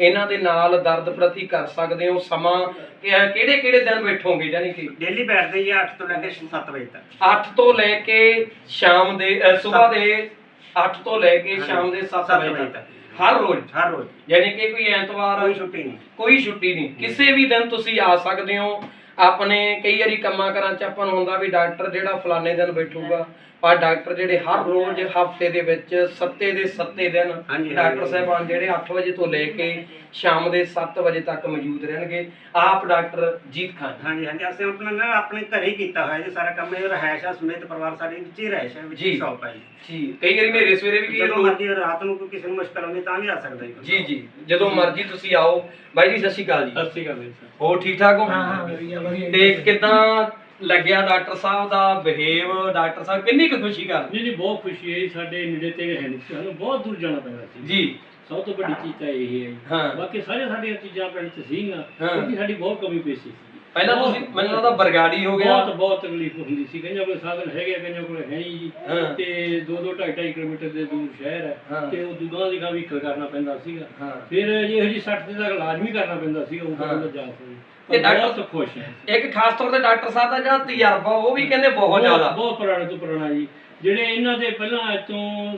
ਇਹਨਾਂ ਦੇ ਨਾਲ ਦਰਦ ਪ੍ਰਤੀ ਕਰ ਸਕਦੇ ਹੋ ਸਮਾਂ ਕਿਹੜੇ ਕਿਹੜੇ ਦਿਨ ਬੈਠੋਗੇ ਯਾਨੀ ਕਿ? ਡੇਲੀ ਬੈਠਦੇ ਜੀ 8 ਤੋਂ ਲੈ ਕੇ 7 ਵਜੇ ਤੱਕ। 8 ਤੋਂ ਲੈ ਕੇ ਸ਼ਾਮ ਦੇ ਸਵੇਰ ਦੇ 8 ਤੋਂ ਲੈ ਕੇ ਸ਼ਾਮ ਦੇ 7 ਸੱਤ ਵਜੇ ਤੱਕ। ਹਰ ਰੋਜ਼? ਹਰ ਰੋਜ਼। ਯਾਨੀ ਕਿ ਕੋਈ ਐਤਵਾਰ ਕੋਈ ਛੁੱਟੀ ਨਹੀਂ। ਕੋਈ ਛੁੱਟੀ ਨਹੀਂ। ਕਿਸੇ ਵੀ ਦਿਨ ਤੁਸੀਂ ਆ ਸਕਦੇ ਹੋ ਆਪਣੇ ਕਈ ਵਾਰੀ ਕੰਮਾਂ ਕਰਾਂ ਚ ਆਪਾਂ ਨੂੰ ਹੁੰਦਾ ਵੀ ਡਾਕਟਰ ਜਿਹੜਾ ਫਲਾਣੇ ਦਿਨ ਬੈਠੂਗਾ ਪਰ ਡਾਕਟਰ ਜਿਹੜੇ ਹਰ ਰੋਜ਼ ਹਫ਼ਤੇ ਦੇ ਵਿੱਚ ਸੱਤੇ ਦੇ ਸੱਤੇ ਦਿਨ ਡਾਕਟਰ ਸਾਹਿਬਾਨ ਜਿਹੜੇ 8 ਵਜੇ ਤੋਂ ਲੈ ਕੇ ਸ਼ਾਮ ਦੇ 7 ਵਜੇ ਤੱਕ ਮੌਜੂਦ ਰਹਿਣਗੇ। ਆਪ ਡਾਕਟਰ ਜੀਤ ਖਾਨ। ਹਾਂਜੀ ਹਾਂਜੀ ਅਸੀਂ ਉਹਨਾਂ ਨੇ ਆਪਣੇ ਘਰੇ ਹੀ ਕੀਤਾ ਹੋਇਆ ਜੀ ਸਾਰਾ ਕੰਮ। ਇਹ ਰਹਿਸ਼ ਆ ਸਮੇਤ ਪਰਿਵਾਰ ਸਾਡੇ ਵਿੱਚ ਹੀ ਰਹਿਸ਼ ਹੈ ਵਿੱਚ ਜੀ। ਸ਼ੌਪ ਹੈ ਜੀ। ਜੀ ਕਈ ਵਾਰੀ ਨੇਰੇ ਸਵੇਰੇ ਵੀ ਕਈ ਜਦੋਂ ਮਰਜ਼ੀ ਰਾਤ ਨੂੰ ਕੋਈ ਕਿਸੇ ਨੂੰ ਮੁਸ਼ਕਲ ਆਉਂਦੀ ਤਾਂ ਵੀ ਆ ਸਕਦਾ ਜੀ ਜੀ। ਜਦੋਂ ਮਰਜ਼ੀ ਤੁਸੀਂ ਆਓ। ਬਾਈ ਜੀ ਸਤਿ ਸ਼੍ਰੀ ਅਕਾਲ ਜੀ। ਸਤਿ ਸ਼੍ਰੀ ਅਕਾਲ ਜੀ। ਹੋਰ ਠੀਕ ਠਾਕ ਹੋ? ਹਾਂ ਹਾਂ ਵਧੀਆ ਵਧੀਆ। ਤੇ ਕਿਦਾਂ ਲੱਗਿਆ ਡਾਕਟਰ ਸਾਹਿਬ ਦਾ ਬਿਹੇਵ ਡਾਕਟਰ ਸਾਹਿਬ ਕਿੰਨੀ ਕੁ ਖੁਸ਼ੀ ਕਰ ਨਹੀਂ ਨਹੀਂ ਬਹੁਤ ਖੁਸ਼ੀ ਹੈ ਜੀ, ਸਾਡੇ ਨੇੜੇ ਤੇ ਹੈ ਨਹੀਂ ਸੀ ਸਾਨੂੰ ਬਹੁਤ ਦੂਰ ਜਾਣਾ ਪੈਂਦਾ ਸੀ। ਜੀ। ਸਭ ਤੋਂ ਵੱਡੀ ਚੀਜ਼ ਤਾਂ ਇਹ ਹੈ ਜੀ। ਹਾਂ। ਬਾਕੀ ਸਾਰੇ ਸਾਡੀਆਂ ਚੀਜ਼ਾਂ ਪਿੰਡ ਚ ਸੀਗੀਆਂ ਹਾਂ। ਕਿਉਂਕਿ ਸਾਡੀ ਬਹੁਤ ਕਮੀ ਪੇਸ਼ੀ ਸੀ। ਪਹਿਲਾਂ ਤੁਸੀਂ ਮੈਨੂੰ ਲੱਗਦਾ ਬਰਗਾੜੀ ਹੋ ਗਿਆ। ਬਹੁਤ ਬਹੁਤ ਤਕਲੀਫ ਹੁੰਦੀ ਸੀ ਕਈਆਂ ਕੋਲ ਸਾਧਨ ਹੈਗੇ ਆ, ਕਈਆਂ ਕੋਲ ਹੈ ਨਹੀਂ ਜੀ। ਹਾਂ। ਤੇ 2 2 2.5 2.5 ਕਿਲੋਮੀਟਰ ਦੇ ਦੂਰ ਸ਼ਹਿਰ ਹਾਂ। ਹੈ। ਤੇ ਉਹ ਦੁਗਾਂ ਦੀ ਵੀ ਕਰਨਾ ਪੈਂਦਾ ਸੀਗਾ। ਹਾਂ। ਫਿਰ ਜੇ ਇਹੋ ਜੀ 60 ਦੇ ਤੱਕ ਲਾਜ਼ਮੀ ਕਰਨਾ ਪੈਂਦਾ ਸੀਗਾ ਉਹ ਹਾਂ। ਬੰਦਾ ਜਾ ਸਕਦਾ। ਤੇ ਡਾਕਟਰ- ਬਹੁਤ ਖੁਸ਼ ਹੈ। ਇੱਕ ਖਾਸ ਤੌਰ ਤੇ ਡਾਕਟਰ ਸਾਹਿਬ ਦਾ ਜਿਹੜਾ ਤਜਰਬਾ ਉਹ ਵੀ ਕਹਿੰਦੇ ਬਹੁਤ ਜ਼ਿਆਦਾ। ਬਹੁਤ ਪੁਰਾਣੇ ਤੋਂ ਪੁਰਾਣਾ ਜੀ। ਜਿਹੜੇ ਇਹਨਾਂ ਦੇ ਪਹਿਲਾਂ ਅੱਜ ਤੋਂ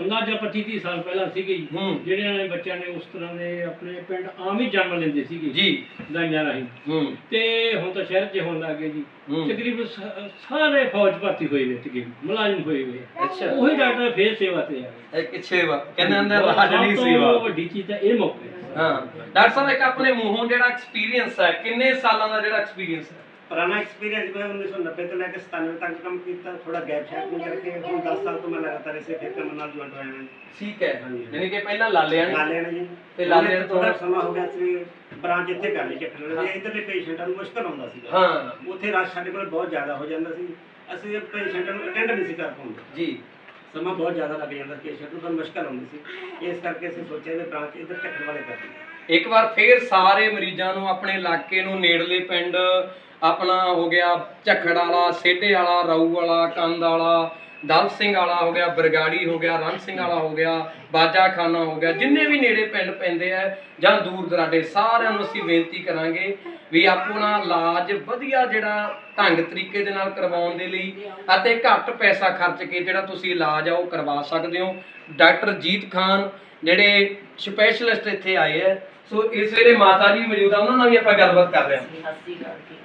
ਅੰਦਾਜ਼ਾ 25 30 ਸਾਲ ਪਹਿਲਾਂ ਸੀਗੇ। ਜੀ ਹੂੰ। ਜਿਹੜੇ ਇਹਨਾਂ ਨੇ ਬੱਚਿਆਂ ਨੇ ਉਸ ਤਰ੍ਹਾਂ ਦੇ ਆਪਣੇ ਪਿੰਡ ਆਮ ਹੀ ਜਨਮ ਲੈਂਦੇ ਸੀਗੇ। ਜੀ। ਦਾਈਆਂ ਰਾਹੀਂ। ਹੂੰ। ਤੇ ਹੁਣ ਤਾਂ ਸ਼ਹਿਰ 'ਚ ਹੋਣ ਲੱਗ ਜੀ। ਹੂੰ। ਤਕਰੀਬਨ ਸ- ਸਾਰੇ ਫੌਜ ਭਰਤੀ ਹੋਏ ਵੇ ਸੀਗੇ ਮੁਲਾਜ਼ਮ ਹੋਏ ਵੇ ਅੱਛਾ। ਉਹੀ ਡਾਕਟਰ ਫੇਰ ਸੇਵਾ ਤੇ ਆ ਗਏ। ਇੱਕ ਸੇਵਾ ਕਹਿੰਦੇ ਅੰਦਰ ਰਾਜਨੀ ਸਭ ਤੋਂ ਸੇਵਾ। ਵੱਡੀ ਚੀਜ਼ ਤਾਂ ਇਹ ਮੌਕੇ ਹੈ। ਹਾਂ। ਡਾਕਟਰ ਸਾਹਿਬ ਇੱਕ ਆਪਣੇ ਮੂੰਹੋਂ ਜਿਹੜਾ ਐਕਸਪੀਰੀਅੰਸ ਹੈ ਕਿੰਨੇ ਸਾਲਾਂ ਦਾ ਜਿਹੜਾ ਐਕਸਪੀਰੀਅੰਸ ਹੈ? ਪੁਰਾਣਾ ਐਕਸਪੀਰੀਅੰਸ ਮੈਂ 1990 ਤੋਂ ਲੈ ਕੇ 97 ਤੱਕ ਕੰਮ ਕੀਤਾ ਥੋੜਾ ਗੈਪ ਸ਼ੈਪ ਨਹੀਂ ਕਰਕੇ ਹੁਣ 10 ਸਾਲ ਤੋਂ ਮੈਂ ਲਗਾਤਾਰ ਇਸੇ ਖੇਤਰ ਨਾਲ ਜੁਆਇੰਟ ਹੋਇਆ ਹਾਂ। ਠੀਕ ਹੈ। ਹਾਂਜੀ। ਯਾਨੀ ਕਿ ਪਹਿਲਾਂ ਲਾਲਿਆਂ ਨੇ ਲਾਲੇ ਨੇ ਜੀ। ਤੇ ਲਾਲੇ ਨੇ ਥੋੜਾ ਤੋਂ- ਸਮਾਂ ਹੋ ਗਿਆ ਸੀ ਬ੍ਰਾਂਚ ਇੱਥੇ ਕਰ ਲਈ ਚੱਕਰ ਦੇ ਇਧਰਲੇ ਪੇਸ਼ੈਂਟਾਂ ਨੂੰ ਮੁਸ਼ਕਲ ਆਉਂਦਾ ਸੀ ਹਾਂ। ਉੱਥੇ ਰਸ਼ ਸਾਡੇ ਕੋਲ ਬਹੁਤ ਜ਼ਿਆਦਾ ਹੋ ਜਾਂਦਾ ਸੀ। ਅਸੀਂ ਪੇਸ਼ੈਂਟਾਂ ਨੂੰ ਅਟੈਂਡ ਨਹੀਂ ਸੀ ਕਰ ਪਾਉਂਦੇ। ਜੀ। ਸਮਾਂ ਬਹੁਤ ਜ਼ਿਆਦਾ ਲੱਗ ਜਾਂਦਾ ਪੇਸ਼ੈਂਟ ਨੂੰ ਤਾਂ ਮੁਸ਼ਕਲ ਆਉਂਦੀ ਸੀ। ਇਸ ਕਰਕੇ ਅਸੀਂ ਸੋਚਿਆ ਵੀ ਬ੍ਰਾਂਚ ਇੱਧਰ ਚੱਕਰ ਵਾਲੇ ਕਰ ਦਈਏ ਇੱਕ ਵਾਰ ਫੇਰ ਸਾਰੇ ਮਰੀਜ਼ਾਂ ਨੂੰ ਆਪਣੇ ਇਲਾਕੇ ਨੂੰ ਨੇੜਲੇ ਪਿੰਡ ਆਪਣਾ ਹੋ ਗਿਆ ਝੱਖੜ ਵਾਲਾ ਸੇਢੇ ਵਾਲਾ, ਰਾਊ ਵਾਲਾ, ਕੰਦ ਵਾਲਾ, ਦਲ ਸਿੰਘ ਵਾਲਾ ਹੋ ਗਿਆ, ਬਰਗਾੜੀ ਹੋ ਗਿਆ, ਰਣ ਸਿੰਘ ਵਾਲਾ ਹੋ ਗਿਆ, ਬਾਜਾ ਖਾਨਾ ਹੋ ਗਿਆ, ਜਿੰਨੇ ਵੀ ਨੇੜੇ ਪਿੰਡ ਪੈਂਦੇ ਆ ਜਾਂ ਦੂਰ ਦਰਾਡੇ, ਸਾਰਿਆਂ ਨੂੰ ਅਸੀਂ ਬੇਨਤੀ ਕਰਾਂਗੇ ਵੀ ਆਪਣਾ ਇਲਾਜ ਵਧੀਆ ਜਿਹੜਾ ਢੰਗ ਤਰੀਕੇ ਦੇ ਨਾਲ ਕਰਵਾਉਣ ਦੇ ਲਈ ਅਤੇ ਘੱਟ ਪੈਸਾ ਖਰਚ ਕੇ ਜਿਹੜਾ ਤੁਸੀਂ ਇਲਾਜ ਆ ਉਹ ਕਰਵਾ ਸਕਦੇ ਹੋ। ਡਾਕਟਰ ਜੀਤ ਖਾਨ ਜਿਹੜੇ ਸਪੈਸ਼ਲਿਸਟ ਇੱਥੇ ਆਏ ਆ। ਸੋ ਇਸ ਵੇਲੇ ਮਾਤਾ ਜੀ ਮੌਜੂਦ ਆ, ਉਹਨਾਂ ਨਾਲ ਵੀ ਆਪਾਂ ਗੱਲਬਾਤ ਕਰ ਰਹੇ ਹਾਂ। ਸਤਿ ਸ਼੍ਰੀ ਅਕਾਲ ਜੀ।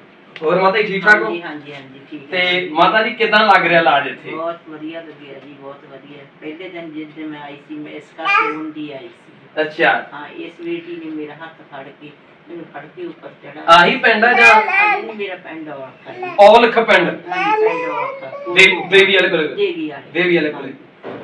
ਹੋਰ ਮਾਤਾ ਜੀ ਠੀਕ ਠਾਕ ਹੋ? ਹਾਂਜੀ ਹਾਂਜੀ ਹਾਂਜੀ ਠੀਕ ਹੈ। ਤੇ ਮਾਤਾ ਜੀ ਕਿਦਾਂ ਲੱਗ ਰਿਹਾ ਇਲਾਜ ਇੱਥੇ? ਬਹੁਤ ਵਧੀਆ ਲੱਗਿਆ ਜੀ ਬਹੁਤ ਵਧੀਆ। ਪਹਿਲੇ ਦਿਨ ਜਿਸ ਦਿਨ ਮੈਂ ਆਈ ਸੀ ਮੈਂ ਇਸ ਕਰਕੇ ਹੁੰਦੀ ਆਈ ਸੀ। ਅੱਛਾ। ਹਾਂ ਇਸ ਬੇਟੀ ਨੇ ਮੇਰਾ ਹੱਥ ਫੜ ਕੇ ਮੈਨੂੰ ਫੜ ਕੇ ਉੱਪਰ ਚੜਾ ਆਹੀ ਪਿੰਡ ਆ ਜਾਂ ਹਾਂਜੀ ਮੇਰਾ ਪਿੰਡ ਔਰਤ ਹੈ ਔਲਖ ਪਿੰਡ। ਔਰਤ ਦੇਵੀ ਵਾਲੇ ਕੋਲ। ਦੇਵੀ ਵਾਲੇ। ਦੇਵੀ ਵਾਲੇ ਕੋਲੇ।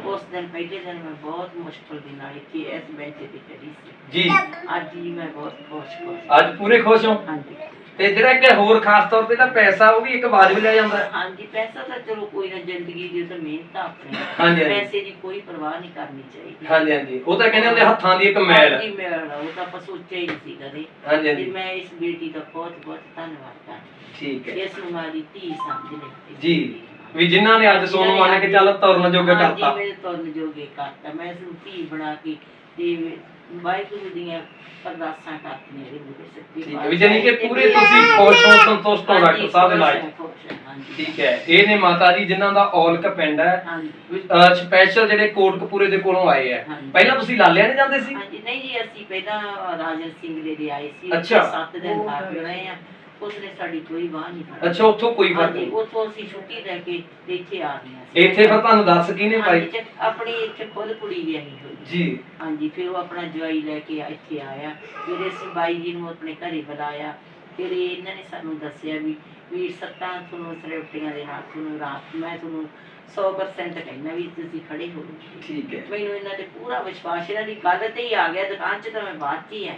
ਉਸ ਦਿਨ ਪਹਿਲੇ ਦਿਨ ਮੈਂ ਬਹੁਤ ਮੁਸ਼ਕਲ ਦੇ ਨਾਲ ਇੱਥੇ ਇਸ ਬੈਂਚ ਤੇ ਚੜੀ ਸੀ। ਜੀ। ਅੱਜ ਹੀ ਮੈਂ ਬਹੁਤ ਖੁਸ਼ ਹਾਂ ਅੱਜ ਪੂਰੇ ਖੁਸ਼ ਹੋ? ਹਾਂਜੀ। ਤੇ ਜਿਹੜਾ ਇੱਕ ਹੋਰ ਖਾਸ ਤੌਰ ਤੇ ਜਿਹੜਾ ਪੈਸਾ ਉਹ ਵੀ ਇੱਕ ਵਾਜਬ ਲਿਆ ਜਾਂਦਾ ਹੈ। ਹਾਂਜੀ ਪੈਸਾ ਤਾਂ ਚਲੋ ਕੋਈ ਨਾ ਜ਼ਿੰਦਗੀ ਦੀ ਤਾਂ ਮਿਹਨਤ ਆ ਆਪਣੀ। ਹਾਂਜੀ, ਹਾਂਜੀ। ਪੈਸੇ ਦੀ ਕੋਈ ਪਰਵਾਹ ਨਹੀਂ ਕਰਨੀ ਚਾਹੀਦੀ। ਹਾਂਜੀ ਹਾਂਜੀ। ਉਹ ਤਾਂ ਕਹਿੰਦੇ ਹੁੰਦੇ ਹੱਥਾਂ ਦੀ ਇੱਕ ਮੈਲ। ਹਾਂਜੀ, ਮੈਲ ਆ, ਉਹ ਤਾਂ ਆਪਾਂ ਸੋਚਿਆ ਹੀ ਨਹੀਂ ਸੀ ਕਦੇ। ਹਾਂਜੀ ਤੇ ਹਾਂਜੀ ਮੈਂ ਇਸ ਬੇਟੀ ਦਾ ਬਹੁਤ ਬਹੁਤ ਧੰਨਵਾਦ ਕਰਦੀ ਠੀਕ ਹੈ। ਇਸ ਨੂੰ ਮਾਰੀ ਧੀ ਸਮਝ ਲਈ ਜੀ। ਵੀ ਜਿਨ੍ਹਾਂ ਨੇ ਅੱਜ ਸੋਨੂੰ ਮੰਨ ਕੇ ਚੱਲ ਤੁਰਨ ਜੋਗਾ ਹਾਂਜੀ, ਕਰਤਾ। ਮੇਰੇ ਤੁਰਨ ਜੋਗੇ ਕਰਤਾ। ਮੈਂ ਇਸ ਨੂੰ ਧੀ ਬਣਾ ਕੇ ਤੇ ਵਾਹਿਗੁਰੂ ਦੀਆਂ ਅਰਦਾਸਾਂ ਕਰਤੀਆਂ ਇਹਦੇ ਮੂਹਰੇ ਸੱਚੀ ਠੀਕ ਹੈ ਵੀ ਜਾਨੀ ਕਿ ਪੂਰੇ ਤੁਸੀਂ ਖੁਸ਼ ਹੋ ਸੰਤੁਸ਼ਟ ਹੋ ਡਾਕਟਰ ਸਾਹਿਬ ਦੇ ਇਲਾਜ ਹਾਂਜੀ। ਠੀਕ ਹੈ ਇਹ ਨੇ ਮਾਤਾ ਜੀ ਜਿਨ੍ਹਾਂ ਦਾ ਔਲਕ ਪਿੰਡ ਹੈ ਸਪੈਸ਼ਲ ਜਿਹੜੇ ਕੋਟਕਪੂਰੇ ਦੇ ਕੋਲੋਂ ਆਏ ਹਾਂਜੀ। ਪਹਿਲਾਂ ਤੁਸੀਂ ਲਾਲਿਆਂ ਨੇ ਜਾਂਦੇ ਸੀ? ਹਾਂਜੀ ਨਹੀਂ ਜੀ ਅਸੀਂ ਪਹਿਲਾਂ ਰਾਜਨ ਸਿੰਘ ਦੇ ਦੇ ਆਏ ਸੀ। ਅੱਛਾ। 7 ਦਿਨ ਥੱਕ ਰਹੇ ਆ ਉਸਨੇ ਸਾਡੀ ਕੋਈ ਬਾਹ ਨਹੀਂ ਫੜੀ। ਅੱਛਾ ਉੱਥੋਂ ਕੋਈ ਫ਼ਰਕ ਹਾਂਜੀ ਨਹੀਂ। ਉੱਥੋਂ ਅਸੀਂ ਛੁੱਟੀ ਲੈ ਕੇ ਤੇ ਇੱਥੇ ਆ ਗਏ ਹਾਂ। ਇੱਥੇ ਫਿਰ ਤੁਹਾਨੂੰ ਦੱਸ ਕਿਹਨੇ ਹਾਂਜੀ, ਪਾਈ ਚ- ਆਪਣੀ ਇੱਥੇ ਖੁਦ ਕੁੜੀ ਵਿਆਹੀ ਹੋਈ ਜੀ। ਹਾਂਜੀ ਫਿਰ ਉਹ ਆਪਣਾ ਜਵਾਈ ਲੈ ਕੇ ਆ- ਇੱਥੇ ਆਇਆ। ਫਿਰ ਅਸੀਂ ਬਾਈ ਜੀ ਨੂੰ ਆਪਣੇ ਘਰੇ ਬੁਲਾਇਆ। ਫਿਰ ਇਹ ਇਹਨਾਂ ਨੇ ਸਾਨੂੰ ਦੱਸਿਆ ਵੀ ਵੀਰ ਸੱਤਾਂ ਤੁਹਾਨੂੰ ਸਰੇਵਟੀਆਂ ਦੇ ਨਾਲ ਤੁਹਾਨੂੰ ਰਾਤ ਮੈਂ ਤੁਹਾਨੂੰ 100% ਕਹਿਣਾ ਵੀ ਤੁਸੀਂ ਖੜੇ ਹੋ। ਠੀਕ ਹੈ। ਮੈਨੂੰ ਇਹਨਾਂ ਤੇ ਪੂਰਾ ਵਿਸ਼ਵਾਸ ਇਹਨਾਂ ਦੀ ਗੱਲ ਤੇ ਹੀ ਆ ਗਿਆ ਦੁਕਾਨ 'ਚ ਤਾਂ ਮੈਂ ਬਾਅਦ 'ਚ ਹੀ ਆਈ।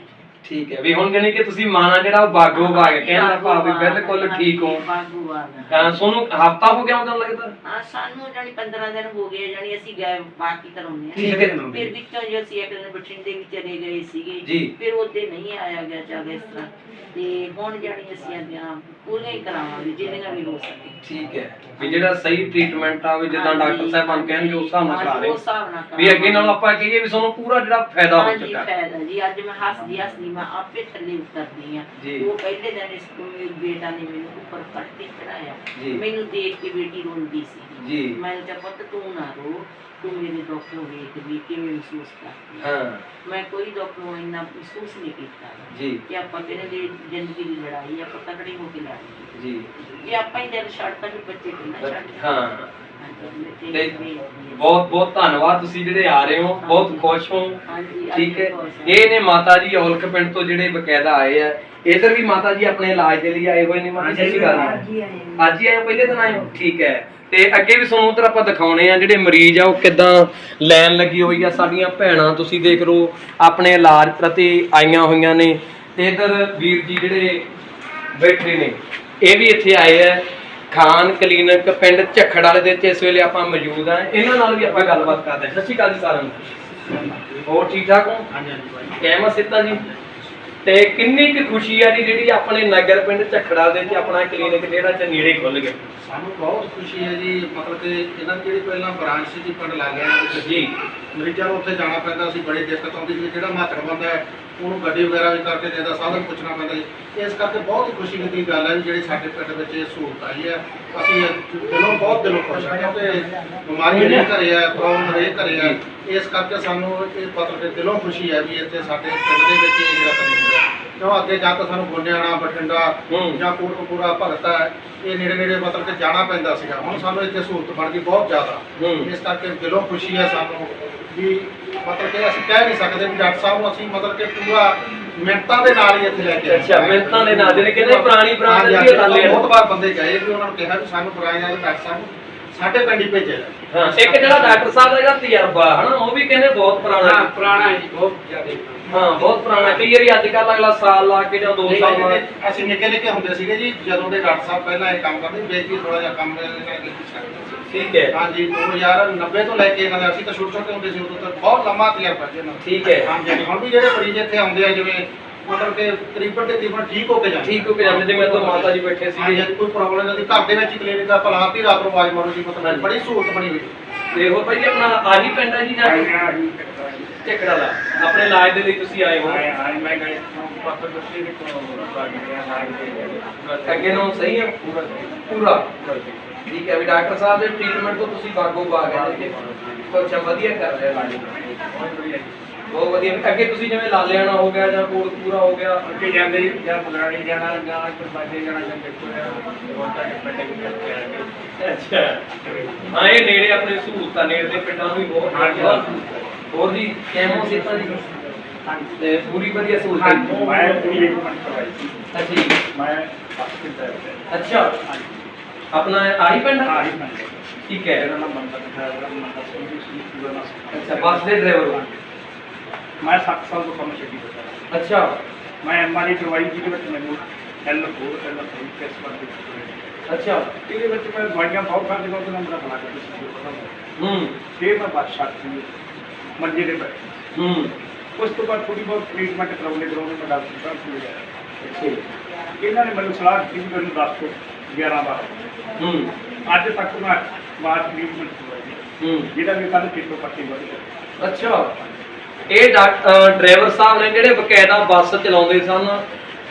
ਠੀਕ ਹੈ। ਵੀ ਹੁਣ ਜਾਨੀ ਕਿ ਤੁਸੀਂ ਮਾਨਾ ਜਿਹੜਾ ਉਹ ਬਾਗੋ ਬਾਗ ਕਹਿਣ ਦਾ ਭਾਵ ਵੀ ਬਿਲਕੁਲ ਠੀਕ ਹੋ। ਬਾਗੂ ਆ ਗਿਆ ਤਾਂ ਤੁਹਾਨੂੰ ਹਫਤਾ ਹੋ ਗਿਆ ਉਹਨਾਂ ਲੱਗਦਾ? ਹਾਂ ਸਾਨੂੰ ਜਾਨੀ 15 ਦਿਨ ਹੋ ਗਏ ਜਾਨੀ ਅਸੀਂ ਗਏ ਬਾਕੀ ਕਰਾਉਂਦੇ ਆ ਠੀਕ ਹੈ। ਫਿਰ ਵਿੱਚੋਂ ਜੋ ਅਸੀਂ ਇੱਕ ਦਿਨ ਬਠਿੰਡੇ ਵੀ ਚਲੇ ਗਏ ਸੀਗੇ ਜੀ। ਫਿਰ ਉਹਦੇ ਨਹੀਂ ਆਇਆ ਗਿਆ ਚੱਲ ਇਸ ਤਰ੍ਹਾਂ। ਤੇ ਹੁਣ ਜਾਣੀ ਅਸੀਂ ਅੱਗਿਆਂ ਪੂਰੀਆਂ ਹੀ ਕਰਾਵਾਂਗੇ ਜਿੰਨੀਆਂ ਵੀ ਹੋ ਸਕੇ। ਠੀਕ ਹੈ। ਵੀ ਜਿਹੜਾ ਸਹੀ ਟ੍ਰੀਟਮੈਂਟ ਆ ਵੀ ਜਿੱਦਾਂ ਡਾਕਟਰ ਸਾਹਿਬਾਨ ਕਹਿਣਗੇ ਉਸ ਹਿਸਾਬ ਨਾਲ ਕਰਾ ਹਾਂਜੀ, ਰਹੇ। ਉਸ ਹਿਸਾਬ ਨਾਲ ਵੀ ਅੱਗੇ। ਨਾਲ ਆਪਾਂ ਕਹੀਏ ਵੀ ਤੁਹਾਨੂੰ ਪੂਰਾ ਜਿਹੜਾ ਫਾਇਦਾ ਹੋ ਹਾਂਜੀ ਚੁੱਕਾ। ਫਾਇਦਾ ਜੀ। ਅੱਜ ਮੈਂ ਹੱਸਦੀ ਹੱਸਦੀ ਮੈਂ ਆਪੇ ਥੱਲੇ ਉਤਰਦੀ ਆ। ਉਹ ਪਹਿਲੇ ਦਿਨ ਇਸ ਤੋਂ ਮੇਰੇ ਬੇਟਾ ਨੇ ਮੈਨੂੰ ਉੱਪਰ ਕੱਟ ਕੇ ਚੜਾਇਆ। ਮੈਨੂੰ ਦੇਖ ਕੇ ਬੇਟੀ ਰੋਂਦੀ ਸੀ। ਜੀ। ਮੈਂ ਕਿਹਾ ਪੁੱਤ ਤੂੰ ਨਾ ਰੋ। ਤੂੰ ਮੇਰੇ ਦੁੱਖ ਨੂੰ ਵੇਖ ਵੀ ਕਿਵੇਂ ਮਹਿਸੂਸ ਕਰਦੀ ਹੈ। ਮੈਂ ਕੋਈ ਦੁੱਖ ਨੂੰ ਇੰਨਾ ਮਹਿਸੂਸ ਨਹੀਂ ਕੀਤਾ ਜੀ। ਕਿ ਆਪਾਂ ਕਹਿੰਦੇ ਦੀ ਜ਼ਿੰਦਗੀ ਦੀ ਲੜਾਈ ਆਪਾਂ ਤਕੜੀ ਹੋ ਕੇ ਲੜਨੀ ਜੀ। ਜੇ ਆਪਾਂ ਹੀ ਦਿਲ ਛੱਡਤਾ ਵੀ ਬੱਚੇ ਕਿੰਨਾ ਛੱਡ ਹਾਂ। ਤੇ ਬਹੁਤ ਬਹੁਤ ਧੰਨਵਾਦ ਤੁਸੀਂ ਜਿਹੜੇ ਆ ਰਹੇ ਹੋ ਬਹੁਤ ਖੁਸ਼ ਹੋ। ਠੀਕ ਹੈ। ਇਹ ਨੇ ਮਾਤਾ ਜੀ ਔਲਖ ਪਿੰਡ ਤੋਂ ਜਿਹੜੇ ਬਕਾਇਦਾ ਆਏ ਆ। ਇਧਰ ਵੀ ਮਾਤਾ ਜੀ ਆਪਣੇ ਇਲਾਜ ਦੇ ਲਈ ਆਏ ਹੋਏ ਨੇ। ਮਾਤਾ ਜੀ ਜੀ। ਅੱਜ ਹੀ ਆਏ ਹੋ, ਪਹਿਲੇ ਦਿਨ ਆਏ ਹੋ? ਠੀਕ ਹੈ। ਤੇ ਅੱਗੇ ਵੀ ਤੁਹਾਨੂੰ ਉਧਰ ਆਪਾਂ ਦਿਖਾਉਣੇ ਆ ਜਿਹੜੇ ਮਰੀਜ਼ ਆ ਉਹ ਕਿਦਾਂ ਲਾਈਨ ਲੱਗੀ ਹੋਈ ਆ। ਸਾਡੀਆਂ ਭੈਣਾਂ ਤੁਸੀਂ ਦੇਖ ਲਓ ਆਪਣੇ ਇਲਾਜ ਪ੍ਰਤੀ ਆਈਆਂ ਹੋਈਆਂ ਨੇ। ਤੇ ਇਧਰ ਵੀਰ ਜੀ ਜਿਹੜੇ ਬੈਠੇ ਨੇ ਇਹ ਵੀ ਇੱਥੇ ਆਏ ਆ। ਖਾਨ ਕਲੀਨਿਕ ਪਿੰਡ ਝੱਖੜ ਵਾਲੇ ਦੇ ਵਿੱਚ ਇਸ ਵੇਲੇ ਆਪਾਂ ਮੌਜੂਦ ਆ ਇਹਨਾਂ ਨਾਲ ਵੀ ਆਪਾਂ ਗੱਲਬਾਤ ਕਰਦੇ ਹਾਂ। ਸਤਿ ਸ਼੍ਰੀ ਅਕਾਲ ਜੀ ਸਾਰਿਆਂ ਨੂੰ। ਹੋਰ ਠੀਕ ਠਾਕ ਹੋ? ਹਾਂਜੀ ਹਾਂਜੀ ਕਹਿਮਾ ਸਿੱਤਾ ਜੀ? ਤੇ ਕਿੰਨੀ ਕੁ ਖੁਸ਼ੀ ਆ ਜੀ ਜਿਹੜੀ ਆਪਣੇ ਨਗਰ ਪਿੰਡ ਝਖੜਾ ਦੇ ਵਿੱਚ ਆਪਣਾ ਕਲੀਨਿਕ ਜਿਹੜਾ ਚ ਨੇੜੇ ਖੁੱਲ ਗਿਆ? ਸਾਨੂੰ ਬਹੁਤ ਖੁਸ਼ੀ ਹੈ ਜੀ, ਮਤਲਬ ਕਿ ਇਹਨਾਂ ਦੀ ਜਿਹੜੀ ਪਹਿਲਾਂ ਬ੍ਰਾਂਚ ਸੀ ਪਿੰਡ ਲੱਗ ਗਿਆ ਜੀ। ਮਰੀਜ਼ਾਂ ਨੂੰ ਉੱਥੇ ਜਾਣਾ ਪੈਂਦਾ ਸੀ, ਬੜੀ ਦਿੱਕਤ ਆਉਂਦੀ ਸੀ ਜਿਹੜਾ ਮਾਤੜ ਬੰਦਾ ਹੈ, ਉਹਨੂੰ ਗੱਡੀ ਵਗੈਰਾ ਵੀ ਕਰਕੇ ਦੇਦਾ, ਸਾਧਨ ਪੁੱਛਣਾ ਪੈਂਦਾ ਜੀ ਇਸ ਕਰਕੇ ਬਹੁਤ ਹੀ ਖੁਸ਼ੀ ਦੀ ਗੱਲ ਹੈ ਵੀ ਜਿਹੜੀ ਸਾਡੇ ਪਿੰਡ ਵਿੱਚ ਇਹ ਸਹੂਲਤ ਆਈ ਹੈ। ਅਸੀਂ ਦਿਲੋਂ ਬਹੁਤ ਦਿਲੋਂ ਖੁਸ਼ ਹਾਂ ਕਿ ਬਿਮਾਰੀ ਜਿਹੜੀ ਘਰੇ ਆ ਪ੍ਰੋਬਲਮ ਹਰੇਕ ਘਰੇ ਆ। ਇਸ ਕਰਕੇ ਸਾਨੂੰ ਇਹ ਮਤਲਬ ਕਿ ਦਿਲੋਂ ਖੁਸ਼ੀ ਹੈ ਵੀ ਇੱਥੇ ਸਾਡੇ ਪਿੰਡ ਦੇ ਵਿੱਚ ਇਹ ਜਿਹੜਾ ਕਿਉਂ ਅੱਗੇ ਜਾ ਕੇ ਸਾਨੂੰ ਗੋਨਿਆਣਾ ਬਠਿੰਡਾ ਹੂੰ। ਜਾਂ ਕੋਟਕਪੂਰਾ ਭਗਤਾ ਹੈ ਇਹ ਨੇੜੇ ਨੇੜੇ ਮਤਲਬ ਕਿ ਜਾਣਾ ਪੈਂਦਾ ਸੀਗਾ ਹੁਣ ਸਾਨੂੰ ਇੱਥੇ ਸਹੂਲਤ ਬਣ ਗਈ ਬਹੁਤ ਜ਼ਿਆਦਾ ਹੂੰ। ਇਸ ਕਰਕੇ ਦਿਲੋਂ ਖੁਸ਼ੀ ਹੈ ਸਾਨੂੰ ਵੀ ਮਤਲਬ ਕਿ ਅਸੀਂ ਕਹਿ ਨਹੀਂ ਸਕਦੇ ਵੀ ਡਾਕਟਰ ਸਾਹਿਬ ਨੂੰ ਅਸੀਂ ਮਤਲਬ ਕਿ ਪੂਰਾ ਮਿੰਟਾਂ ਦੇ ਨਾਲ ਹੀ ਇੱਥੇ ਲੈ ਕੇ ਆਏ ਅੱਛਾ, ਮਿੰਟਾਂ ਦੇ ਨਾਲ, ਜਿਹੜੇ ਕਹਿੰਦੇ ਪੁਰਾਣੀ ਬਰਾਂਚ ਹਾਂਜੀ, ਗੱਲ ਹੈ। ਬਹੁਤ ਵਾਰ ਬੰਦੇ ਗਏ ਵੀ ਉਹਨਾਂ ਨੂੰ ਕਿਹਾ ਵੀ ਸਾਨੂੰ ਪੁਰਾਣੇ ਵਾਲੇ ਡਾਕਟਰ ਸਾਹਿਬ ਨੂੰ ਸਾਡੇ ਪਿੰਡ ਹੀ ਭੇਜਿਆ ਜਾਏ। ਹਾਂ ਇੱਕ ਜਿਹੜਾ ਡਾਕਟਰ ਸਾਹਿਬ ਦਾ ਜਿਹੜਾ ਤਜਰਬਾ ਹਨਾ ਉਹ ਵੀ ਕਹਿੰਦੇ ਬਹੁਤ ਪੁਰਾਣਾ ਹਾਂ ਹੈ। ਪੁਰਾਣਾ ਹੈ ਜੀ ਬਹੁਤ ਜ਼ਿਆਦਾ ਹਾਂ ਬਹੁਤ ਪੁਰਾਣਾ ਕਈ ਵਾਰੀ ਅੱਜ ਕੱਲ੍ਹ ਅਗਲਾ ਸਾਲ ਲਾ ਕੇ ਜਾਂ 2 ਨਹੀਂ, ਸਾਲ ਲਾ ਨਹੀਂ, ਅਸੀਂ ਨਿੱਕੇ ਨਿੱਕੇ ਹੁੰਦੇ ਸੀਗੇ ਜੀ ਜਦੋਂ ਦੇ ਡਾਕਟਰ ਸਾਹਿਬ ਪਹਿਲਾਂ ਇਹ ਕੰਮ ਕਰਦੇ ਵੇਖ ਕੇ ਥੋੜਾ ਜਿਹਾ ਕੰਮ ਇਹਨਾਂ ਨੇ ਠੀਕ ਹੈ। ਹਾਂਜੀ 2090 ਤੋਂ ਲੈ ਕੇ ਇਹਨਾਂ ਦਾ ਅਸੀਂ ਤਾਂ ਛੋਟੇ ਛੋਟੇ ਹੁੰਦੇ ਸੀ ਉਦੋਂ ਤੱਕ ਬਹੁਤ ਲੰਮਾ ਤਜਰਬਾ ਜੀ ਇਹਨਾਂ ਦਾ। ਠੀਕ ਹੈ। ਹਾਂਜੀ ਹੁਣ ਵੀ ਜਿਹੜੇ ਮਰੀਜ਼ ਇੱਥੇ ਆਉਂਦੇ ਆ ਜਿਵੇਂ ਮਤਲਬ ਕਿ ਤਕਰੀਬਨ ਤੇ ਤਕਰੀਬਨ ਠੀਕ ਹੋ ਕੇ ਜਾਂਦੇ ਠੀਕ ਹੋ ਕੇ ਜਾਂਦੇ ਜਿਵੇਂ ਤੋਂ ਮਾਤਾ ਜੀ ਬੈਠੇ ਹਾਂਜੀ ਸੀਗੇ। ਹਾਂਜੀ, ਕੋਈ ਪ੍ਰੋਬਲਮ ਨਹੀਂ ਘਰ ਦੇ ਵਿੱਚ ਹੀ ਕਲੀਨਿਕ ਦਾ ਭਲਾ ਆਤੀ ਰਾਤ ਨੂੰ ਆਵਾਜ਼ ਮਾਰੋ ਜੀ। ਮਤਲਬ ਬੜੀ ਸਹੂਲਤ ਬਣੀ ਹੋਈ। ਤੇ ਹੋਰ ਭਾਈ ਜੀ ਆਪਣਾ ਆਹੀ ਪਿੰਡ ਹੈ ਜੀ ਜਾਂ ਝਕੜਾ ਦਾ ਆਪਣੇ ਇਲਾਜ ਦੇ ਲਈ ਤੁਸੀਂ ਆਏ ਹੋ। ਮੈਂ ਗਏ ਪਾਪਾ ਦੱਸੇ ਕਿ ਤੋਂ ਆ ਗਿਆ ਹਾਂ ਅੱਗੇ ਨੂੰ ਸਹੀ ਹੈ? ਪੂਰਾ ਠੀਕ ਹੈ ਵੀ ਡਾਕਟਰ ਸਾਹਿਬ ਦੇ ਟ੍ਰੀਟਮੈਂਟ ਤੋਂ ਤੁਸੀਂ ਬਾਗੋ ਬਾਗ ਹੈ। ਕਿ ਕੁਛ ਵਧੀਆ ਕਰ ਰਹੇ ਹੋ। ਬਹੁਤ ਵਧੀਆ। ਅੱਗੇ ਤੁਸੀਂ ਜਿਵੇਂ ਲਾਲਿਆਣਾ ਹੋ ਗਿਆ ਜਾਂ ਕੋਟਪੂਰਾ ਹੋ ਗਿਆ। ਅੱਗੇ ਜਾਂਦੇ ਜਾਂ ਮਗਰਾੜੀ ਜਾਣਾ ਜਾਂ ਕੋਈ ਬਾਜੇ ਜਾਣਾ ਜਾਂ ਦੇਖੋ ਉਹ ਤਾਂ ਪਿੰਡ ਵਿੱਚ ਕਰਕੇ ਆ ਗਏ ਅੱਛਾ। ਹਾਂ ਇਹ ਨੇੜੇ ਆਪਣੇ ਸਹੂਲਤਾਂ ਨੇੜੇ ਦੇ ਪਿੰਡਾਂ ਨੂੰ ਵੀ ਬਹੁਤ। ਵਧੀਆ ਹੋਰ ਜੀ ਕੈਮੋ ਸਿੱਤਾਂ ਜੀ? ਤੇ ਪੂਰੀ ਵਧੀਆ ਸਹੂਲਤ ਹੈ ਮੈਂ ਪੂਰੀ ਇੱਕ ਮਿੰਟ ਕਰਵਾਈ ਸੀ। ਅੱਛਾ ਜੀ। ਮੈਂ ਹਸਪਤਾਲ ਅੱਛਾ। ਆਪਣਾ ਆਹੀ ਪਿੰਡ ਆਹੀ ਪਿੰਡ ਠੀਕ ਹੈ। ਇਹਦਾ ਨਾਮ ਮੰਦਰ ਦਿਖਾਇਆ ਉਹਦਾ ਮੰਦਰ ਸਿੰਘ ਸੀ ਦਾ ਨਾਮ ਸੀ। ਅੱਛਾ ਬੱਸ ਦੇ ਡਰਾਈਵਰ ਹੋ। ਮੈਂ 7 ਸਾਲ ਤੋਂ ਕੰਮ ਛੱਡੀ ਬੈਠਾ। ਅੱਛਾ। ਮੈਂ ਐਮਆਰਆਈ ਕਰਵਾਈ ਜਿਹਦੇ ਵਿੱਚ ਮੈਨੂੰ ਐਲ ਹੋਰ ਐਲ ਹੋਈ ਕਿਸ ਦੀ ਅੱਛਾ। ਇਹਦੇ ਵਿੱਚ ਮੈਂ ਦਵਾਈਆਂ ਬਹੁਤ ਖਾਂਦੇ ਉਹਦੇ ਨਾਲ ਮੇਰਾ ਬਣਾ ਕੇ ਸੀ ਹੂੰ। ਫਿਰ ਮੈਂ ਬਾਤ ਛੱਡਤੀ ਮੰਜੇ ਦੇ ਬੈਠੇ। ਹੂੰ। ਉਸ ਤੋਂ ਬਾਅਦ ਥੋੜੀ ਬਹੁਤ ਟ੍ਰੀਟਮੈਂਟ ਕਰਾਉਣੇ ਕਰਾਉਣੇ ਮੈਂ ਡਾਕਟਰ ਸਾਹਿਬ ਕੋਲ ਗਿਆ। ਅੱਛਾ। ਇਹਨਾਂ ਨੇ ਮੈਨੂੰ ਸਲਾਹ ਦਿੱਤੀ ਵੀ ਮੈਨੂੰ ਦੱਸ ਤੋਂ 11 ਬਾਰ। ਹੂੰ। ਅੱਜ ਤੱਕ ਮੈਂ ਬਾਹਰ ਟ੍ਰੀਟਮੈਂਟ ਕਰਵਾਈ ਹੂੰ। ਜਿਹੜਾ ਵੀ ਕੱਲ ਕਿਤੋਂ ਪੱਟੀ ਵਧ ਗਿਆ। ਅੱਛਾ। ਇਹ ਡਰਾਈਵਰ ਸਾਹਿਬ ਨੇ ਜਿਹੜੇ ਬਕਾਇਦਾ ਬੱਸ ਚਲਾਉਂਦੇ ਸਨ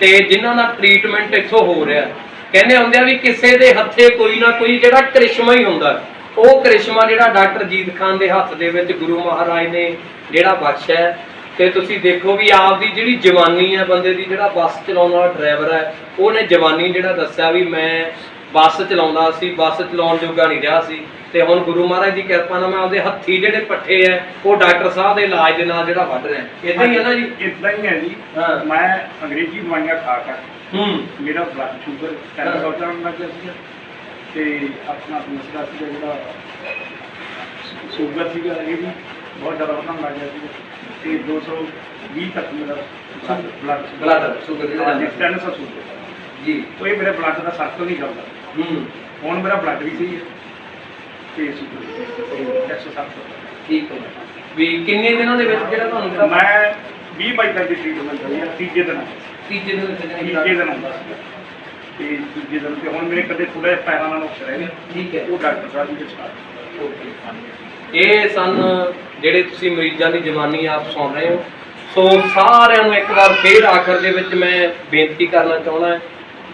ਤੇ ਜਿਨ੍ਹਾਂ ਦਾ ਟ੍ਰੀਟਮੈਂਟ ਇੱਥੋਂ ਹੋ ਰਿਹਾ ਕਹਿੰਦੇ ਹੁੰਦੇ ਆ ਵੀ ਕਿਸੇ ਦੇ ਹੱਥੇ ਕੋਈ ਨਾ ਕੋਈ ਜਿਹੜਾ ਕ੍ਰਿਸ਼ਮਾ ਹੀ ਹੁੰਦਾ ਉਹ ਕ੍ਰਿਸ਼ਮਾ ਜਿਹੜਾ ਡਾਕਟਰ ਜੀਤ ਖਾਨ ਦੇ ਹੱਥ ਦੇ ਵਿੱਚ ਗੁਰੂ ਮਹਾਰਾਜ ਨੇ ਜਿਹੜਾ ਬਖਸ਼ਿਆ ਤੇ ਤੁਸੀਂ ਦੇਖੋ ਵੀ ਆਪ ਦੀ ਜਿਹੜੀ ਜਵਾਨੀ ਹੈ, ਬੰਦੇ ਦੀ ਜਿਹੜਾ ਬੱਸ ਚਲਾਉਣ ਵਾਲਾ ਡਰਾਈਵਰ ਹੈ, ਉਹਨੇ ਜਵਾਨੀ ਜਿਹੜਾ ਦੱਸਿਆ ਵੀ ਮੈਂ ਬੱਸ ਚਲਾਉਂਦਾ ਸੀ, ਬੱਸ ਚਲਾਉਣ ਜੋਗਾ ਨਹੀਂ ਰਿਹਾ ਸੀ। ਤੇ ਹੁਣ ਗੁਰੂ ਮਹਾਰਾਜ ਦੀ ਕਿਰਪਾ ਨਾਲ ਮੈਂ ਆਪਦੇ ਹੱਥੀ ਜਿਹੜੇ ਪੱਠੇ ਐ ਉਹ ਡਾਕਟਰ ਸਾਹਿਬ ਦੇ ਇਲਾਜ ਦੇ ਨਾਲ ਜਿਹੜਾ ਵੱਢ ਰਿਹਾ। ਇਦਾਂ ਹੀ ਹੈ ਨਾ ਜੀ? ਇਦਾਂ ਹੀ ਹੈ ਜੀ। ਹਾਂ। ਮੈਂ ਅੰਗਰੇਜ਼ੀ ਦਵਾਈਆਂ ਖਾ ਕੇ ਹੂੰ। ਮੇਰਾ ਬਲੱਡ ਸ਼ੂਗਰ ਟੈਨ ਸੌ ਚੜਨ ਲੱਗ ਗਿਆ ਸੀਗਾ। ਤੇ ਆਪਣਾ ਦੂਸਰਾ ਸੀਗਾ ਜਿਹੜਾ ਸ਼ੂਗਰ ਸੀਗਾ ਇਹ ਵੀ ਬਹੁਤ ਜ਼ਿਆਦਾ ਵਧਣ ਲੱਗ ਗਿਆ ਸੀਗਾ। ਤੇ 220 ਤੱਕ ਮੇਰਾ ਬਲੱਡ Blood sugar ਜਿਹੜਾ ਹਾਂਜੀ ਜਾਂਦਾ। 300 ਸ਼ੂਗਰ ਜੀ। ਉਹ ਇਹ ਮੇਰੇ ਬਲੱਡ ਦਾ ਸਰਕਲ ਨਹੀਂ ਚੱਲਦਾ। ਹੂੰ। ਹੁਣ ਮੇਰਾ ਬਲੱਡ ਵੀ ਸਹੀ ਹੈ। ਤੇ ਸ਼ੂਗਰ 160 ਠੀਕ ਹੈ। ਵੀ ਕਿੰਨੇ ਦਿਨਾਂ ਦੇ ਵਿੱਚ ਜਿਹੜਾ ਤੁਹਾਨੂੰ ਮੈਂ 20 ਬਾਈ ਤੱਕ ਦੀ ਟ੍ਰੀਟਮੈਂਟ ਕਰੀ ਆ ਤੀਜੇ ਦਿਨ ਤੀਜੇ ਦਿਨ ਤੀਜੇ ਦਿਨ ਤੇ ਤੀਜੇ ਦਿਨ ਤੇ ਹੁਣ ਮੇਰੇ ਕਦੇ ਥੋੜਾ ਜਿਹਾ ਪੈਰਾਂ ਨਾਲ ਨੁਕਸ ਰਹਿ ਗਿਆ ਠੀਕ ਹੈ। ਉਹ ਡਾਕਟਰ ਸਾਹਿਬ ਜੀ ਦੇ ਸਾਥ। ਇਹ ਸਨ ਜਿਹੜੇ ਤੁਸੀਂ ਮਰੀਜ਼ਾਂ ਦੀ ਜਵਾਨੀ ਆਪ ਸੁਣ ਰਹੇ ਹੋ। ਸੋ ਸਾਰਿਆਂ ਨੂੰ ਇੱਕ ਵਾਰ ਫੇਰ ਆਖਰ ਦੇ ਵਿੱਚ ਮੈਂ ਬੇਨਤੀ ਕਰਨਾ ਚਾਹੁੰਦਾ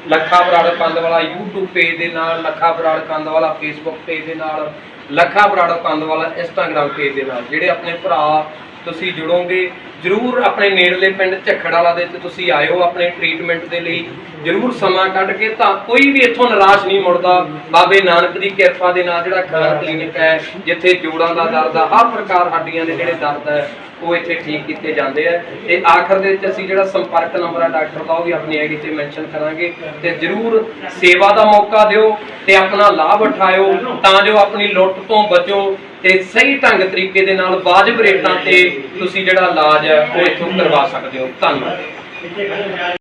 ਲੱਖਾ ਬਰਾੜ ਕੰਦ ਵਾਲਾ YouTube ਪੇਜ ਦੇ ਨਾਲ, ਲੱਖਾ ਬਰਾੜ ਕੰਦ ਵਾਲਾ Facebook ਪੇਜ ਦੇ ਨਾਲ, ਲੱਖਾ ਬਰਾੜ ਕੰਦ ਵਾਲਾ Instagram ਪੇਜ ਦੇ ਨਾਲ, ਜਿਹੜੇ ਆਪਣੇ ਭਰਾ ਤੁਸੀਂ ਜੁੜੋਗੇ ਜਰੂਰ ਆਪਣੇ ਨੇੜਲੇ ਪਿੰਡ ਝੱਖੜ ਵਾਲਾ ਦੇ ਵਿੱਚ ਤੁਸੀਂ ਆਇਓ ਆਪਣੇ ਟ੍ਰੀਟਮੈਂਟ ਦੇ ਲਈ। ਜਰੂਰ ਸਮਾਂ ਕੱਢ ਕੇ ਤਾਂ ਕੋਈ ਵੀ ਇੱਥੋਂ ਨਿਰਾਸ਼ ਨਹੀਂ ਮੁੜਦਾ। ਬਾਬੇ ਨਾਨਕ ਦੀ ਕਿਰਪਾ ਦੇ ਨਾਲ ਜਿਹੜਾ ਖਾਨ ਕਲੀਨਿਕ ਹੈ, ਜਿੱਥੇ ਜੋੜਾਂ ਦਾ ਦਰਦ ਆ, ਹਰ ਪ੍ਰਕਾਰ ਹੱਡੀਆਂ ਦੇ ਜਿਹੜੇ ਦਰਦ ਹੈ, ਉਹ ਇੱਥੇ ਠੀਕ ਕੀਤੇ ਜਾਂਦੇ ਆ। ਤੇ ਆਖਰ ਦੇ ਵਿੱਚ ਅਸੀਂ ਜਿਹੜਾ ਸੰਪਰਕ ਨੰਬਰ ਆ ਡਾਕਟਰ ਦਾ, ਉਹ ਵੀ ਆਪਣੀ ਆਈਡੀ ਤੇ ਮੈਂਸ਼ਨ ਕਰਾਂਗੇ। ਤੇ ਜਰੂਰ ਸੇਵਾ ਦਾ ਮੌਕਾ ਦਿਓ ਤੇ ਆਪਣਾ ਲਾਭ ਉਠਾਇਓ, ਤਾਂ ਜੋ ਆਪਣੀ ਲੁੱਟ ਤੋਂ ਬਚੋ। ਤੇ ਸਹੀ ਢੰਗ ਤਰੀਕੇ ਦੇ ਨਾਲ ਵਾਜਬ ਰੇਟਾਂ ਤੇ ਤੁਸੀਂ ਜਿਹੜਾ ਇਲਾਜ ਹੈ ਉਹ ਇੱਥੋਂ ਕਰਵਾ ਸਕਦੇ ਹੋ। ਧੰਨਵਾਦ।